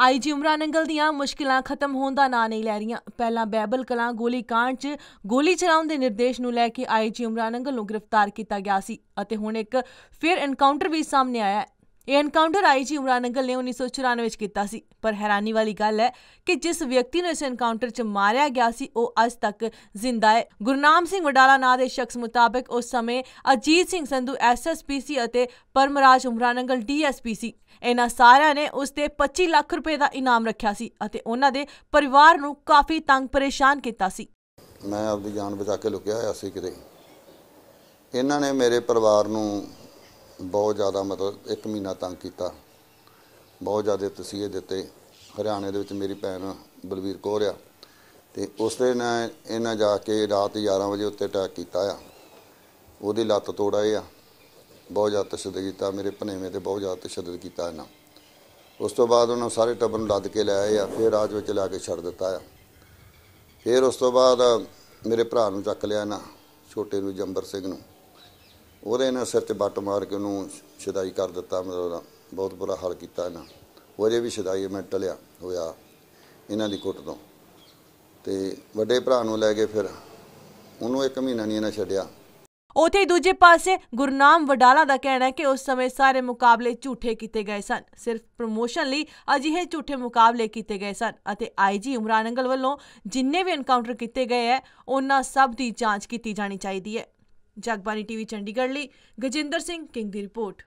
IG ਉਮਰਾਨ ਅੰਗਲ ਦੀਆਂ ਮੁਸ਼ਕਿਲਾਂ ਖਤਮ ਹੋਣ ਦਾ ਨਾਂ ਨਹੀਂ ਲੈ ਰਹੀਆਂ। ਪਹਿਲਾਂ ਬੈਬਲ ਕਲਾਂ ਗੋਲੀ 'ਚ ਗੋਲੀ ਚਲਾਉਣ ਦੇ ਨਿਰਦੇਸ਼ ਨੂੰ ਲੈ ਕੇ ਆਈਜੀ ਉਮਰਾਨ ਅੰਗਲ ਨੂੰ ਗ੍ਰਿਫਤਾਰ ਕੀਤਾ ਗਿਆ ਸੀ ਅਤੇ ਹੁਣ ਇੱਕ ਫਿਰ ਐਨਕਾਊਂਟਰ ਵੀ ਸਾਹਮਣੇ ਆਇਆ ਇਹ ਐਨਕਾਊਂਟਰ ਆਈਜੀ ਉਮਰਾਨ ਅੰਗਲ ਨੇ 1994 ਵਿੱਚ ਕੀਤਾ ਸੀ। ਪਰ ਹੈਰਾਨੀ ਵਾਲੀ ਗੱਲ ਹੈ ਕਿ ਜਿਸ ਵਿਅਕਤੀ ਨੂੰ ਇਸ ਐਨਕਾਊਂਟਰ 'ਚ ਮਾਰਿਆ ਗਿਆ ਸੀ, ਉਹ ਅੱਜ ਤੱਕ ਜ਼ਿੰਦਾ ਹੈ। ਗੁਰਨਾਮ ਸਿੰਘ ਵਡਾਲਾ ਨਾਂ ਦੇ ਸ਼ਖਸ ਮੁਤਾਬਕ ਉਸ ਸਮੇਂ ਅਜੀਤ ਸਿੰਘ ਸੰਧੂ ਐਸਐਸਪੀਸੀ ਅਤੇ ਪਰਮਰਾਜ ਉਮਰਾਨ ਅੰਗਲ ਡੀਐਸਪੀ ਸੀ। ਇਹਨਾਂ ਸਾਰਿਆਂ ਨੇ ਉਸ ਤੇ 25 ਲੱਖ ਰੁਪਏ ਦਾ ਇਨਾਮ ਰੱਖਿਆ ਸੀ ਅਤੇ ਉਹਨਾਂ ਦੇ ਪਰਿਵਾਰ ਨੂੰ ਕਾਫੀ ਤੰਗ ਪਰੇਸ਼ਾਨ ਕੀਤਾ ਸੀ। ਮੈਂ ਆਪਦੀ ਜਾਨ ਬਚਾ ਕੇ ਲੁਕਿਆ ਹੋਇਆ ਸੀ ਕਿਤੇ। ਇਹਨਾਂ ਨੇ ਮੇਰੇ ਪਰਿਵਾਰ ਨੂੰ ਬਹੁਤ ਜ਼ਿਆਦਾ ਮਤਲਬ ਇੱਕ ਮਹੀਨਾ ਤੰਗ ਕੀਤਾ। ਬਹੁਤ ਜ਼ਿਆਦਾ ਤਸੀਹੇ ਦਿੱਤੇ। ਹਰਿਆਣੇ ਦੇ ਵਿੱਚ ਮੇਰੀ ਭੈਣ ਬਲਵੀਰ ਕੌਰ ਆ ਤੇ ਉਸਦੇ ਨਾਲ ਇਹਨਾਂ ਜਾ ਕੇ ਰਾਤ 11 ਵਜੇ ਉੱਤੇ ਅਟੈਕ ਕੀਤਾ ਆ। ਉਹਦੀ ਲੱਤ ਤੋੜਾਏ ਆ। ਬਹੁਤ ਜ਼ਿਆਦਾ ਤਸ਼ੱਦਦ ਕੀਤਾ। ਮੇਰੇ ਭਨੇਵੇਂ ਤੇ ਬਹੁਤ ਜ਼ਿਆਦਾ ਤਸ਼ੱਦਦ ਕੀਤਾ ਇਹਨਾਂ। ਉਸ ਤੋਂ ਬਾਅਦ ਉਹਨਾਂ ਸਾਰੇ ਟੱਬਰ ਨੂੰ ਲੱਦ ਕੇ ਲੈ ਆਏ ਆ, ਫਿਰ ਰਾਜ ਵਿੱਚ ਲਾ ਕੇ ਛੱਡ ਦਿੱਤਾ ਆ। ਫਿਰ ਉਸ ਤੋਂ ਬਾਅਦ ਮੇਰੇ ਭਰਾ ਨੂੰ ਚੱਕ ਲਿਆ ਨਾ ਛੋਟੇ ਨੂੰ ਜੰਬਰ ਸਿੰਘ ਨੂੰ। ਉਹਦੇ ਨਾਲ ਸਿਰ 'ਚ ਬੱਟ ਮਾਰ ਕੇ ਉਹਨੂੰ ਸ਼ਿਦਾਈ ਕਰ ਦਿੱਤਾ, ਮਤਲਬ ਬਹੁਤ ਬੁਰਾ ਹਾਲ ਕੀਤਾ ਇਹਨਾਂ। ਉਹ ਵੀ ਸ਼ਿਦਾਈ ਮੈਂ ਟਲਿਆ ਹੋਇਆ ਇਹਨਾਂ ਦੀ ਕੁੱਟ ਤੋਂ। ਤੇ ਵੱਡੇ ਭਰਾ ਨੂੰ ਲੈ ਕੇ ਫਿਰ ਉਹਨੂੰ ਇੱਕ ਮਹੀਨਾ ਨਹੀਂ ਇਹਨਾਂ ਛੱਡਿਆ। ਉਥੇ ਦੂਜੇ ਪਾਸੇ ਗੁਰਨਾਮ ਵਡਾਲਾ ਦਾ ਕਹਿਣਾ ਹੈ ਕਿ ਉਸ ਸਮੇਂ ਸਾਰੇ ਮੁਕਾਬਲੇ ਝੂਠੇ ਕੀਤੇ ਗਏ ਸਨ। ਸਿਰਫ ਪ੍ਰਮੋਸ਼ਨ ਲਈ ਅਜਿਹੇ ਝੂਠੇ ਮੁਕਾਬਲੇ ਕੀਤੇ ਗਏ ਸਨ ਅਤੇ ਆਈਜੀ ਉਮਰਾਨ ਅੰਗਲ ਵੱਲੋਂ ਜਿੰਨੇ ਵੀ ਐਨਕਾਊਂਟਰ ਕੀਤੇ ਗਏ ਹੈ, ਉਹਨਾਂ ਸਭ ਦੀ ਜਾਂਚ ਕੀਤੀ ਜਾਣੀ ਚਾਹੀਦੀ ਹੈ। ਜਗਬਾਨੀ ਟੀਵੀ ਚੰਡੀਗੜ੍ਹ ਲਈ ਗਜਿੰਦਰ ਸਿੰਘ ਕਿੰਗ ਦੀ ਰਿਪੋਰਟ।